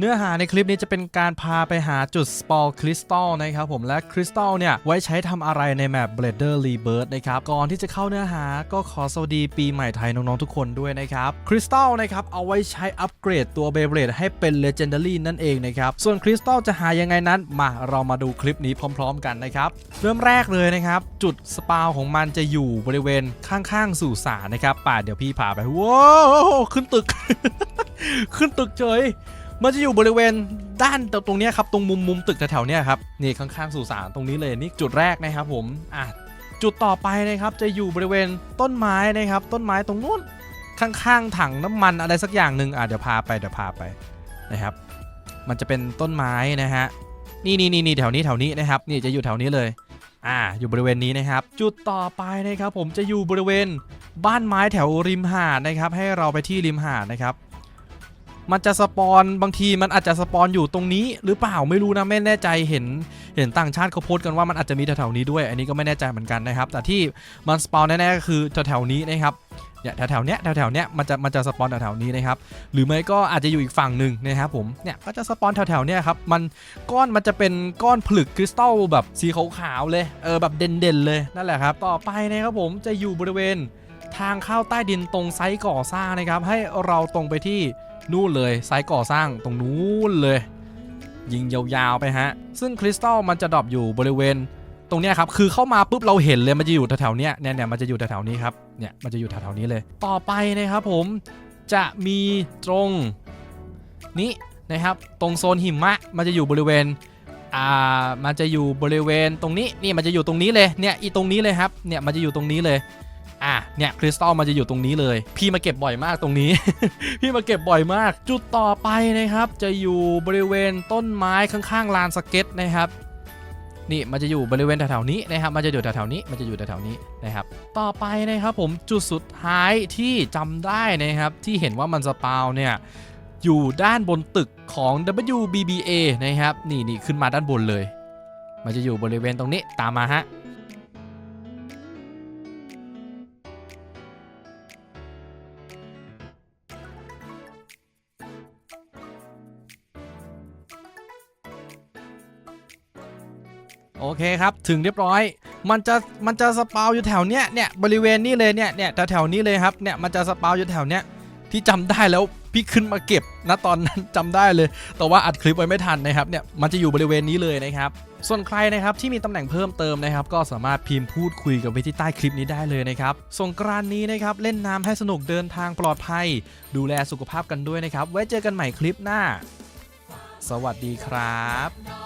เนื้อหาในคลิปนี้จะเป็นการพาไปหาจุดสปอร์คริสตัลนะครับผมและคริสตัลเนี่ย ไว้ใช้ทำอะไรในแมป b l a d e r Rebirth นะครับ ก่อนที่จะเข้าเนื้อหาก็ขอสวัสดีปีใหม่ไทยน้องๆทุกคนด้วยนะครับคริสตัลนะครับ เอาไว้ใช้อัปเกรดตัวเบเ a d e ให้เป็น Legendary นั่นเองนะครับ ส่วนคริสตัลจะหายังไงนั้น มาเรามาดูคลิปนี้พร้อม ๆ กันนะครับ เริ่มแรกเลยนะครับ จุดสปาวของมันจะอยู่บริเวณข้างๆสู่สารนะครับป่าเดี๋ยวพี่พาไปว้าวขึ้นตึก ขึ้นตึกเฉย มันจะอยู่บริเวณด้านตรงนี้ครับ ตรงมุมมุมตึกแถวๆเนี้ยครับ นี่ข้างๆสุสานตรงนี้เลยนี่จุดแรกนะครับผมอะจุดต่อไปนะครับจะอยู่บริเวณต้นไม้นะครับ ต้นไม้ตรงนู้นข้างๆถังน้ำมันอะไรสักอย่างหนึ่งอะเดี๋ยวพาไปเดี๋ยวพาไปนะครับ มันจะเป็นต้นไม้นะฮะนี่นี่นี่แถวนี้แถวนี้นะครับ นี่จะอยู่แถวนี้เลยอ่าอยู่บริเวณนี้นะครับ จุดต่อไปนะครับ ผมจะอยู่บริเวณบ้านไม้แถวริมหาดนะครับ ให้เราไปที่ริมหาดนะครับ มันจะสปอนบางทีมันอาจจะสปอนอยู่ตรงนี้หรือเปล่าไม่รู้นะไม่แน่ใจเห็นเห็นต่างชาติเขาโพสต์กันว่ามันอาจจะมีแถวๆนี้ด้วย อันนี้ก็ไม่แน่ใจเหมือนกันนะครับ แต่ที่มันสปอนแน่ๆก็คือแถวๆนี้นะครับเนี่ยแถวๆเนี้ยแถวๆเนี้ยมันจะมันจะสปอนแถวๆนี้นะครับหรือไม่ก็อาจจะอยู่อีกฝั่งหนึ่งนะครับผมเนี่ยก็จะสปอนแถวๆเนี้ยครับมันก้อนมันจะเป็นก้อนผลึกคริสตัลแบบสีขาวๆเลยเออแบบเด่นๆเลยนั่นแหละครับ ต่อไปนะครับผมจะอยู่บริเวณ ทางเข้าใต้ดินตรงไซต์ก่อสร้างนะครับ ให้เราตรงไปที่นู่นเลยไซต์ก่อสร้างตรงนู้นเลย ยิงยาวๆไปฮะ ซึ่งคริสตัลมันจะดรอปอยู่บริเวณ ตรงนี้ครับคือเข้ามาปุ๊บเราเห็นเลยมันจะอยู่แถวๆเนี้ยเนี่ยเนี่ยมันจะอยู่แถวๆนี้ครับเนี่ยมันจะอยู่แถวๆนี้เลย ต่อไปนะครับผมจะมีตรงนี้นะครับตรงโซนหิมะมันจะอยู่บริเวณอ่ามันจะอยู่บริเวณตรงนี้นี่มันจะอยู่ตรงนี้เลยเนี่ยอีตรงนี้เลยครับเนี่ยมันจะอยู่ตรงนี้เลย อะเนี่ยคริสตัลมันจะอยู่ตรงนี้เลย พี่มาเก็บบ่อยมากตรงนี้ พี่มาเก็บบ่อยมาก จุดต่อไปนะครับ จะอยู่บริเวณต้นไม้ข้างๆลานสเก็ตนะครับนี่มันจะอยู่บริเวณแถวๆนี้นะครับ มันจะอยู่แถวๆนี้ มันจะอยู่แถวๆนี้นะครับ ต่อไปนะครับผมจุดสุดท้ายที่จำได้นะครับ ที่เห็นว่ามันสปาวเนี่ยอยู่ด้านบนตึกของ WBBA นะครับ นี่นี่ขึ้นมาด้านบนเลย มันจะอยู่บริเวณตรงนี้ตามมาฮะ โอเคครับ ถึงเรียบร้อย มันจะมันจะสปาวอยู่แถวเนี้ยเนี่ยบริเวณนี้เลยเนี่ยเนี่ยแถวๆนี้เลยครับเนี่ยมันจะสปาวอยู่แถวเนี้ยที่จำได้แล้วพี่ขึ้นมาเก็บนะตอนนั้นจำได้เลย แต่ว่าอัดคลิปไว้ไม่ทันนะครับเนี่ยมันจะอยู่บริเวณนี้เลยนะครับส่วนใครนะครับที่มีตำแหน่งเพิ่มเติมนะครับ ก็สามารถพิมพ์พูดคุยกับไปที่ใต้คลิปนี้ได้เลยนะครับสงกรานนี้นะครับเล่นน้ำให้สนุกเดินทางปลอดภัย ดูแลสุขภาพกันด้วยนะครับ ไว้เจอกันใหม่คลิปหน้า สวัสดีครับ